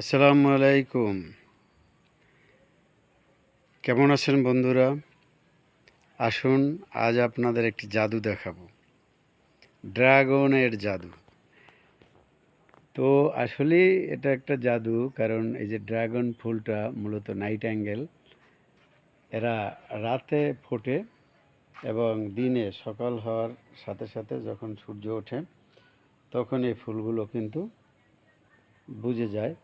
আসসালামু আলাইকুম। কেমন আছেন বন্ধুরা? আসুন, আজ আপনাদের একটি জাদু দেখাবো। ড্রাগনের জাদু। তো আসলে এটা একটা জাদু, কারণ এই যে ড্রাগন ফুলটা মূলত নাইট অ্যাঙ্গেল, এরা রাতে ফোটে এবং দিনে সকাল হওয়ার সাথে সাথে যখন সূর্য ওঠে, তখন এই ফুলগুলো কিন্তু বুঝে যায়।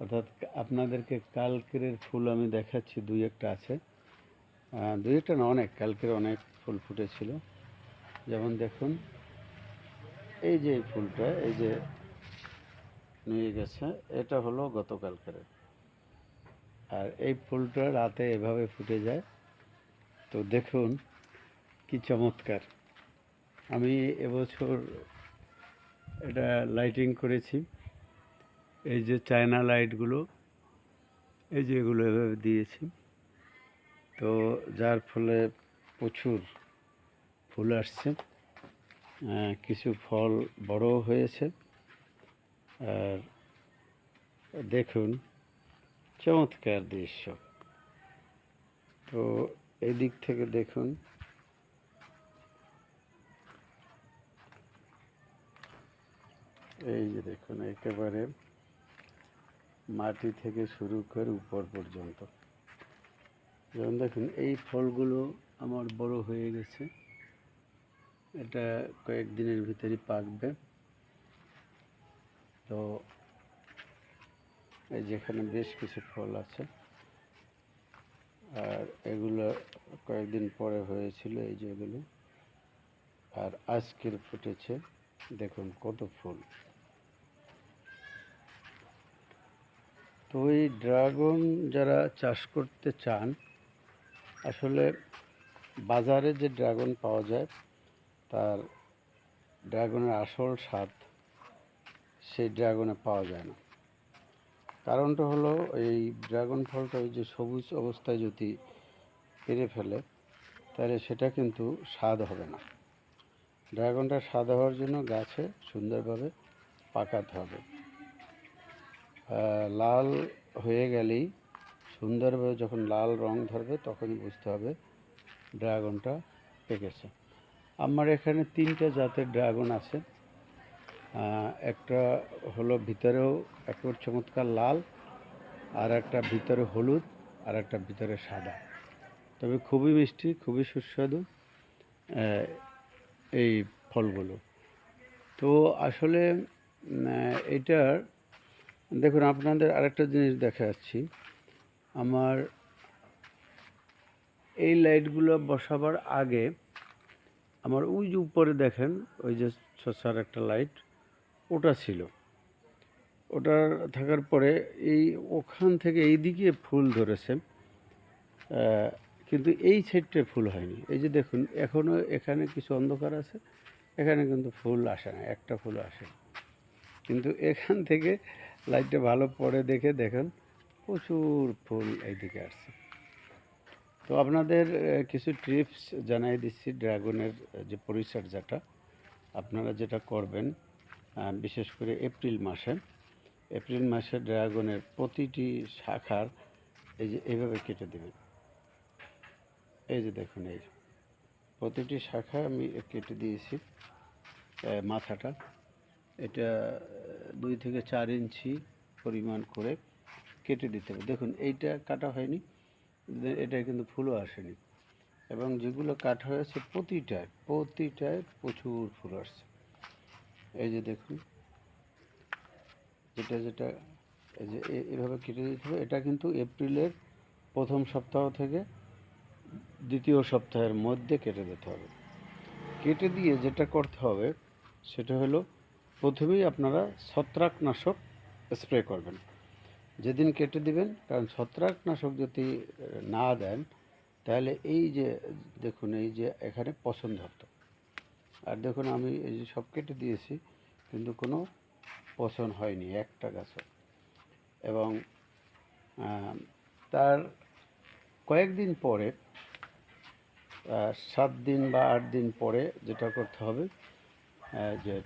অর্থাৎ আপনাদেরকে কালকের ফুল আমি দেখাচ্ছি, দুই একটা আছে। দুই একটা না, অনেক, কালকের অনেক ফুল ফুটেছিল। যেমন দেখুন, এই যে ফুলটা, এই যে নিয়ে গেছে, এটা হলো গতকালকের। আর এই ফুলটা রাতে এভাবে ফুটে যায়। তো দেখুন, কি চমৎকার। আমি এবছর এটা লাইটিং করেছি। এই যে চায়না লাইটগুলো, এই যে এগুলো এভাবে দিয়েছি। তো যার ফলে প্রচুর ফুল আসছে। কিছু ফল বড় হয়েছে। আর দেখুন, চমৎকার দৃশ্য। তো এই দিক থেকে দেখুন, এই যে দেখুন, একেবারে মাটি থেকে শুরু করে উপর পর্যন্ত। যেমন দেখুন, এই ফলগুলো আমার বড় হয়ে গেছে। এটা কয়েকদিনের ভিতরে পাকবে। তো এই যেখানে বেশ কিছু ফল আছে, আর এগুলো কয়েকদিন পরে হয়েছিল এই যেগুলো আর আজকের ফুটেছে, দেখুন কত ফুল। তো এই ড্রাগন যারা চাষ করতে চান, আসলে বাজারে যে ড্রাগন পাওয়া যায়, তার ড্রাগনের আসল স্বাদ সেই ড্রাগনে পাওয়া যায় না। কারণটা হলো এই ড্রাগন ফলটা ওই যে সবুজ অবস্থায় যদি পেরে ফেলে, তাহলে সেটা কিন্তু স্বাদ হবে না। ড্রাগনটা স্বাদ হওয়ার জন্য গাছে সুন্দরভাবে পাকাতে হবে। লাল হয়ে গেলেই সুন্দরভাবে যখন লাল রং ধরবে তখনই বুঝতে হবে ড্রাগনটা পেকেছে। আমার এখানে তিনটে জাতের ড্রাগন আছে। একটা হলো ভিতরেও একেবারে চমৎকার লাল, আর একটা ভিতরে হলুদ, আর একটা ভিতরে সাদা। তবে খুবই মিষ্টি, খুবই সুস্বাদু এই ফলগুলো। তো আসলে এটার দেখুন, আপনাদের আরেকটা জিনিস দেখাচ্ছি। আমার এই লাইটগুলো বসাবার আগে আমার ওই যে উপরে দেখেন, ওই যে শসার একটা লাইট, ওটা ছিল। ওটার থাকার পরে এই ওখান থেকে এই দিকে ফুল ধরেছে কিন্তু এই সাইডটায় ফুল হয়নি। এই যে দেখুন এখনও এখানে কিছু অন্ধকার আছে, এখানে কিন্তু ফুল আসে না, একটা ফুল আসে। কিন্তু এখান থেকে লাইটটা ভালো পড়ে দেখে দেখেন, প্রচুর ফুল এইদিকে আসছে। তো আপনাদের কিছু টিপস জানাই দিচ্ছি ড্রাগনের যে পরিচর্যাটা। আপনারা যেটা করবেন বিশেষ করে এপ্রিল মাসে এপ্রিল মাসে ড্রাগনের প্রতিটি শাখার এই যে এইভাবে কেটে দেবেন। এই যে দেখুন এই, প্রতিটি শাখা আমি কেটে দিয়েছি মাথাটা। এটা দুই থেকে চার ইঞ্চি পরিমাণ করে কেটে দিতে হবে। দেখুন, এইটা কাটা হয়নি এটা কিন্তু ফুলও আসেনি। এবং যেগুলো কাটা হয়েছে প্রতিটায় প্রতিটায় প্রচুর ফুল আসছে। এই যে দেখুন, যেটা যেটা, এই যে এভাবে কেটে দিতে হবে। এটা কিন্তু এপ্রিলের প্রথম সপ্তাহ থেকে দ্বিতীয় সপ্তাহের মধ্যে কেটে দিতে হবে। কেটে দিয়ে যেটা করতে হবে, সেটা হলো প্রথমেই আপনারা ছত্রাকনাশক স্প্রে করবেন। যেদিন কেটে দিবেন, কারণ ছত্রাকনাশক যদি না দেন, তাহলে এই যে, দেখুন, এই যে এখানে পছন্দ হতো। আর দেখুন, আমি এই যে সব কেটে দিয়েছি, কিন্তু কোনো পছন হয়নি, একটা গাছও। এবং তার কয়েকদিন পরে সাত দিন বা আট দিন পরে যেটা করতে হবে যে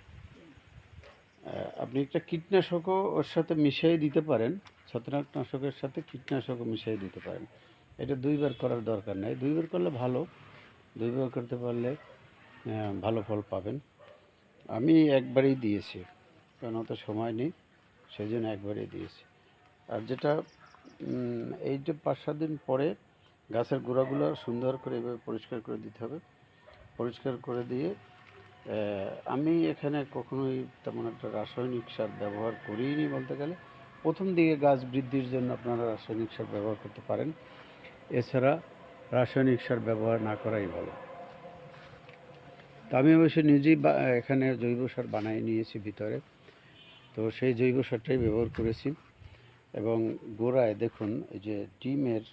আপনি একটা কীটনাশকও ওর সাথে মিশিয়ে দিতে পারেন, ছত্রাকনাশকের সাথে কীটনাশকও মিশিয়ে দিতে পারেন। এটা দুইবার করার দরকার নেই। দুইবার করলে ভালো, দুইবার করতে পারলে ভালো ফল পাবেন। আমি একবারেই দিয়েছি, কারণ অত সময় নেই সেই জন্য একবারেই দিয়েছি। আর যেটা এই যে পাঁচ সাত দিন পরে গাছের গোড়াগুলো সুন্দর করে এভাবে পরিষ্কার করে দিতে হবে। পরিষ্কার করে দিয়ে আমি এখানে কখনোই তেমন একটা রাসায়নিক সার ব্যবহার করিনি বলতে গেলে। প্রথম দিকে গাছ বৃদ্ধির জন্য আপনারা রাসায়নিক সার ব্যবহার করতে পারেন। এছাড়া রাসায়নিক সার ব্যবহার না করাই ভালো। তো আমি অবশ্য নিজেই এখানে জৈব সার বানিয়ে নিয়েছি ভিতরে। তো সেই জৈব সারটাই ব্যবহার করেছি। এবং গোড়ায় দেখুন, এই যে ডিমের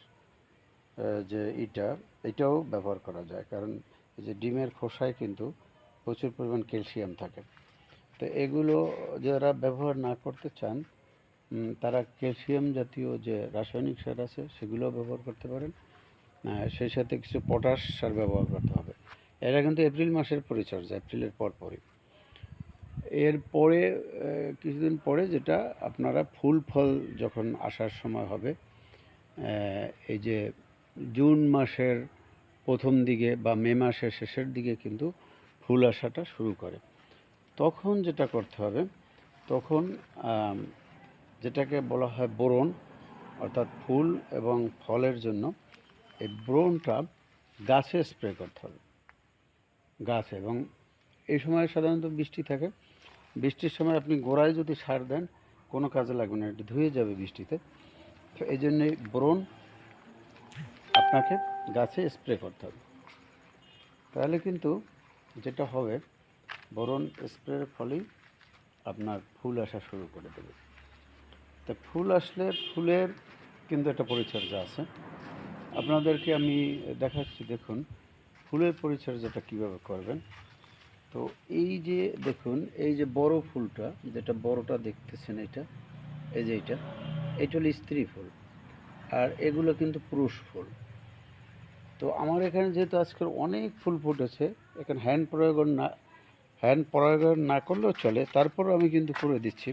যে ইটা, এটাও ব্যবহার করা যায়। কারণ এই যে ডিমের খোসায় কিন্তু প্রচুর পরিমাণ ক্যালসিয়াম থাকে। তো এগুলো যারা ব্যবহার না করতে চান তারা ক্যালসিয়াম জাতীয় যে রাসায়নিক সার আছে সেগুলোও ব্যবহার করতে পারেন। সেই সাথে কিছু পটাশ সার ব্যবহার করতে হবে। এরা কিন্তু এপ্রিল মাসের পরিচর্যা এপ্রিলের পর পরই। এরপরে আহ, কিছুদিন পরে যেটা আপনারা ফুল ফল যখন আসার সময় হবে এই যে জুন মাসের প্রথম দিকে বা মে মাসের শেষের দিকে কিন্তু ফুল আসাটা শুরু করে। তখন যেটা করতে হবে, তখন যেটাকে বলা হয় বোরন, অর্থাৎ ফুল এবং ফলের জন্য এই বোরনটা গাছে স্প্রে করতে হবে। গাছে এবং এই সময় সাধারণত বৃষ্টি থাকে। বৃষ্টির সময় আপনি গোড়ায় যদি সার দেন, কোনো কাজে লাগবে না, এটা ধুয়ে যাবে বৃষ্টিতে। তো এই জন্যে বোরন আপনাকে গাছে স্প্রে করতে হবে। তাহলে কিন্তু যেটা হবে বরণ স্প্রের ফলেই আপনার ফুল আসা শুরু করে দেবে। তা ফুল আসলে ফুলের কিন্তু একটা পরিচর্যা আছে। আপনাদেরকে আমি দেখাচ্ছি, দেখুন, ফুলের পরিচর্যাটা কীভাবে করবেন। তো এই যে দেখুন, এই যে বড় ফুলটা, যেটা বড়টা দেখতেছেন এটা, এই যে এটা এটা হলো স্ত্রী ফুল। আর এগুলো কিন্তু পুরুষ ফুল। তো আমার এখানে যেহেতু আজকের অনেক ফুল ফুটেছে এখানে হ্যান্ড প্রয়োগ না হ্যান্ড প্রয়োগ না করলেও চলে, তারপরও আমি কিন্তু করে দিচ্ছি।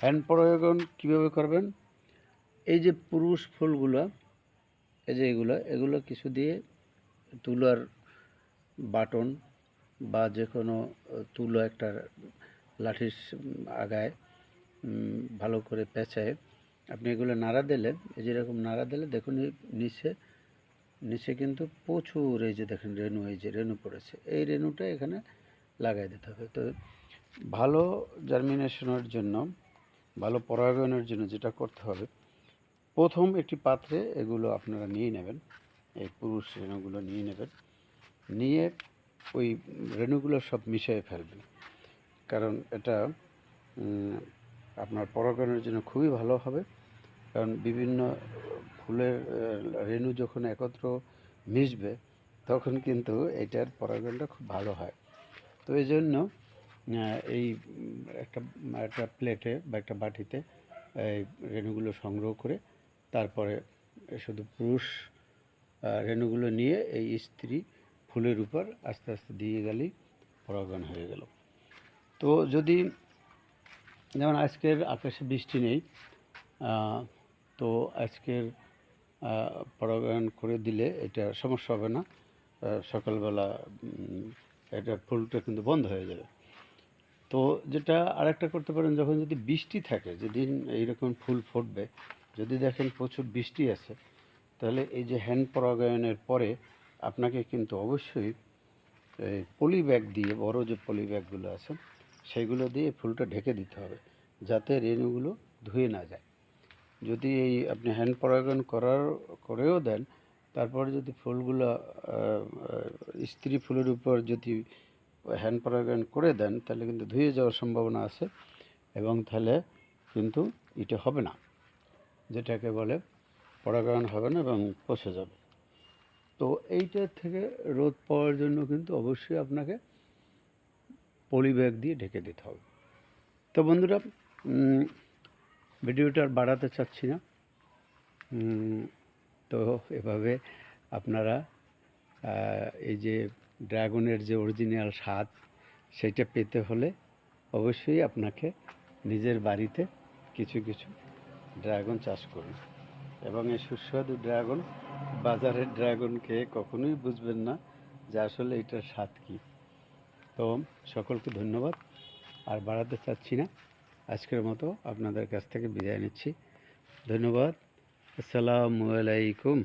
হ্যান্ড প্রয়োগন কীভাবে করবেন? এই যে পুরুষ ফুলগুলো, এই যে এগুলো এগুলো কিছু দিয়ে তুলার বাটন বা যে কোনো তুলো একটা লাঠির আগায় ভালো করে পেঁচায়, আপনি এগুলো নাড়া দিলে যেরকম নাড়া দিলে দেখুন, নিচে নিচে কিন্তু প্রচুর এই যে দেখেন রেনু এই যে রেণু পড়েছে। এই রেণুটা এখানে লাগাই দিতে হবে। তো ভালো জার্মিনেশনের জন্য, ভালো পরাগায়নের জন্য যেটা করতে হবে, প্রথম একটি পাত্রে এগুলো আপনারা নিয়ে নেবেন। এই পুরুষ রেণুগুলো নিয়ে নেবেন। নিয়ে ওই রেণুগুলো সব মিশিয়ে ফেলবেন। কারণ এটা আপনার পরাগায়নের জন্য খুবই ভালো হবে। কারণ বিভিন্ন ফুলের রেণু যখন একত্র মিশবে, তখন কিন্তু এটার পরাগায়নটা খুব ভালো হয়। তো এই জন্য এই একটা একটা প্লেটে বা একটা বাটিতে এই রেণুগুলো সংগ্রহ করে, তারপরে শুধু পুরুষ রেণুগুলো নিয়ে এই স্ত্রী ফুলের উপর আস্তে আস্তে দিয়ে গেলেই পরাগায়ন হয়ে গেল। তো যদি, যেমন আজকের আকাশে বৃষ্টি নেই তো আজকের পরাগায়ন করে দিলে এটা সমস্যা হবে না। সকালবেলা এটা ফুলটা কিন্তু বন্ধ হয়ে যাবে। তো যেটা আরেকটা করতে পারেন, যখন যদি বৃষ্টি থাকে, যেদিন এইরকম ফুল ফুটবে, যদি দেখেন প্রচুর বৃষ্টি আছে, তাহলে এই যে হ্যান্ড পরাগায়নের পরে আপনাকে কিন্তু অবশ্যই পলি ব্যাগ দিয়ে, বড় যে পলি ব্যাগগুলো আছে, সেগুলো দিয়ে ফুলটা ঢেকে দিতে হবে, যাতে রেণুগুলো ধুয়ে না যায়। যদি এই আপনি হ্যান্ড পরাগায়ন করার, করেও দেন, তারপরে যদি ফুলগুলো স্ত্রী ফুলের উপর যদি হ্যান্ড পরাগায়ন করে দেন, তাহলে কিন্তু ধুয়ে যাওয়ার সম্ভাবনা আছে এবং তাহলে কিন্তু এটা হবে না, যেটাকে বলে পরাগায়ন হবে না এবং পচে যাবে। তো এইটার থেকে রোদ পাওয়ার জন্য কিন্তু অবশ্যই আপনাকে পলি ব্যাগ দিয়ে ঢেকে দিতে হবে। তো বন্ধুরা ভিডিওটা আর বাড়াতে চাচ্ছি না। তো এভাবে আপনারা এই যে ড্রাগনের যে অরিজিনাল স্বাদ, সেটা পেতে হলে অবশ্যই আপনাকে নিজের বাড়িতে কিছু কিছু ড্রাগন চাষ করুন। এবং এই সুস্বাদু ড্রাগন, বাজারের ড্রাগন খেয়ে কখনোই বুঝবেন না যে আসলে এটার স্বাদ কী। তো সকলকে ধন্যবাদ। আর বাড়াতে চাচ্ছি না। আজকের মতো আপনাদের কাছ থেকে বিদায় নিচ্ছি। ধন্যবাদ। আসসালামু আলাইকুম।